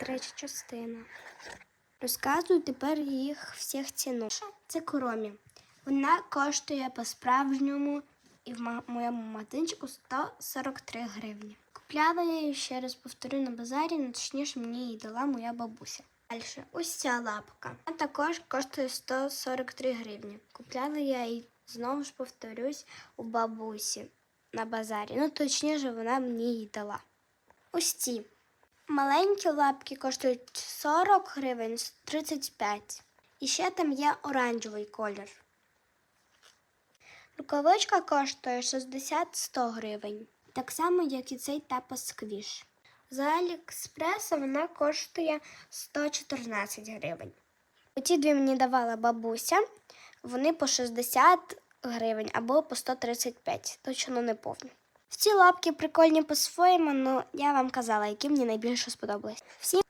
третя частина. Розказую тепер їх всіх ціну. Це коромі. Вона коштує по-справжньому і в моєму магазинчику 143 гривні. Купляла я її, ще раз повторю, на базарі, ну, точніше мені її дала моя бабуся. Далі, ось ця лапка. Вона також коштує 143 гривні. Купляла я її, знову ж повторюсь, у бабусі на базарі. Ну, точніше, вона мені її дала. Ось ці. Маленькі лапки коштують 40 гривень, 35. І ще там є оранжевий колір. Рукавичка коштує 60-100 гривень. Так само, як і цей тапос сквіш. За Аліекспреса вона коштує 114 гривень. Оці дві мені давала бабуся, вони по 60 гривень або по 135, точно не повні. Ці лапки прикольні по-своєму, але я вам казала, які мені найбільше сподобались. Всім